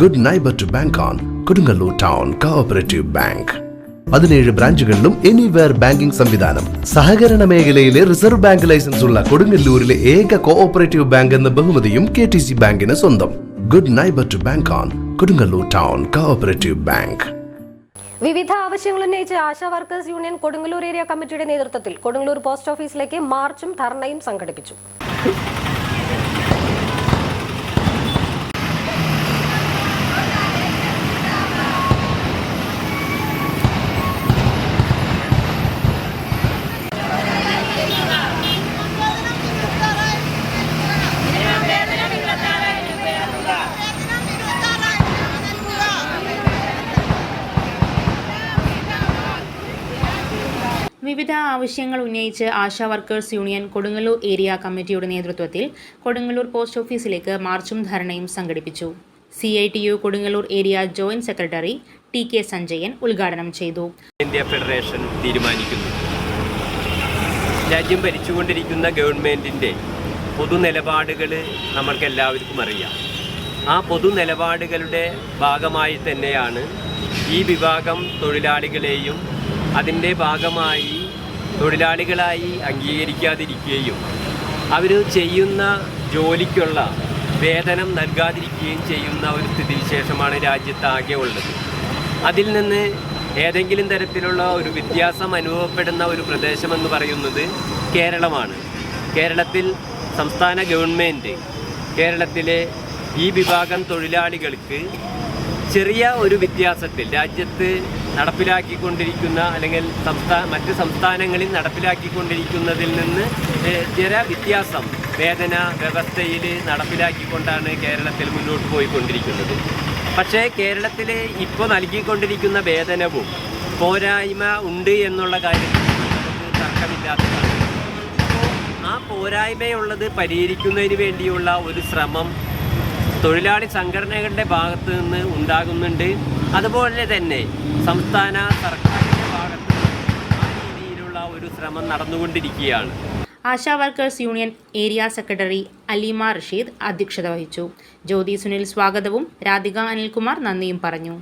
Good neighbour to bank on Kodungallur town cooperative bank പതിനേഴ് ബ്രാഞ്ചുകളിലും anywhere banking സംവിധാനം. സഹകരണ മേഖലയിലെ റിസർവ് ബാങ്ക് ലൈസൻസ് ഉള്ള കൊടുങ്ങല്ലൂരിലെ ഏക കോഓപ്പറേറ്റീവ് ബാങ്ക് എന്ന ബഹുമതിയും കെ ടി സി ബാങ്കിന് സ്വന്തം. Good neighbour to bank on Kodungallur town cooperative bank വിവിധ ആവശ്യങ്ങൾ ഉന്നയിച്ച് ASHA workers union Kodungallur area കമ്മിറ്റിയുടെ നേതൃത്വത്തിൽ കൊടുങ്ങല്ലൂർ പോസ്റ്റ് ഓഫീസിലേക്ക് മാർച്ചും ധർണയും സംഘടിപ്പിച്ചു. വിവിധ ആവശ്യങ്ങൾ ഉന്നയിച്ച് ASHA workers union Kodungallur area കമ്മിറ്റിയുടെ നേതൃത്വത്തിൽ കൊടുങ്ങല്ലൂർ പോസ്റ്റ് ഓഫീസിലേക്ക് മാർച്ചും ധർണയും സംഘടിപ്പിച്ചു. C I T U Kodungallur area joint secretary T K Sanjayan ഉദ്ഘാടനം ചെയ്തു. ഇന്ത്യ ഫെഡറേഷൻ തീരുമാനിക്കുന്നു. രാജ്യം ഭരിച്ചുകൊണ്ടിരിക്കുന്ന ഗവൺമെന്റിന്റെ പൊതു നിലപാടുകൾ നമ്മൾക്ക് എല്ലാവർക്കും അറിയാം. ആ പൊതു നിലപാടുകളുടെ ഭാഗമായി തന്നെയാണ് ഈ വിഭാഗം തൊഴിലാളികളെയും അതിന്റെ ഭാഗമായി തൊഴിലാളികളായി അംഗീകരിക്കാതിരിക്കുകയും അവർ ചെയ്യുന്ന ജോലിക്കുള്ള വേതനം നൽകാതിരിക്കുകയും ചെയ്യുന്ന ഒരു സ്ഥിതിവിശേഷമാണ് രാജ്യത്താകെ ഉള്ളത്. അതിൽ നിന്ന് ഏതെങ്കിലും തരത്തിലുള്ള ഒരു വ്യത്യാസം അനുഭവപ്പെടുന്ന ഒരു പ്രദേശമെന്ന് പറയുന്നത് കേരളമാണ്. കേരളത്തിൽ സംസ്ഥാന ഗവൺമെന്റ് കേരളത്തിലെ ഈ വിഭാഗം തൊഴിലാളികൾക്ക് ചെറിയ ഒരു വ്യത്യാസത്തിൽ രാജ്യത്ത് നടപ്പിലാക്കിക്കൊണ്ടിരിക്കുന്ന അല്ലെങ്കിൽ സംസ്ഥാന മറ്റ് സംസ്ഥാനങ്ങളിൽ നടപ്പിലാക്കിക്കൊണ്ടിരിക്കുന്നതിൽ നിന്ന് ചില വ്യത്യാസം വേതന വ്യവസ്ഥയിൽ നടപ്പിലാക്കിക്കൊണ്ടാണ് കേരളത്തിൽ മുന്നോട്ട് പോയിക്കൊണ്ടിരിക്കുന്നത്. പക്ഷേ കേരളത്തിൽ ഇപ്പോൾ നൽകിക്കൊണ്ടിരിക്കുന്ന വേതനവും പോരായ്മ ഉണ്ട് എന്നുള്ള കാര്യത്തിൽ തർക്കമില്ലാത്തതാണ്. ആ പോരായ്മയുള്ളത് പരിഹരിക്കുന്നതിന് വേണ്ടിയുള്ള ഒരു ശ്രമം തൊഴിലാളി സംഘടനകളുടെ ഭാഗത്തു നിന്ന് ഉണ്ടാകുന്നുണ്ട്. അതുപോലെ തന്നെ സംസ്ഥാന സർക്കാരിന്റെ ഭാഗത്ത് ആ രീതിയിലുള്ള ഒരു ശ്രമം നടന്നുകൊണ്ടിരിക്കുകയാണ്. ASHA workers union area secretary Aleema Rasheed അധ്യക്ഷത വഹിച്ചു. ജ്യോതി സുനിൽ സ്വാഗതവും രാധിക അനിൽകുമാർ നന്ദിയും പറഞ്ഞു.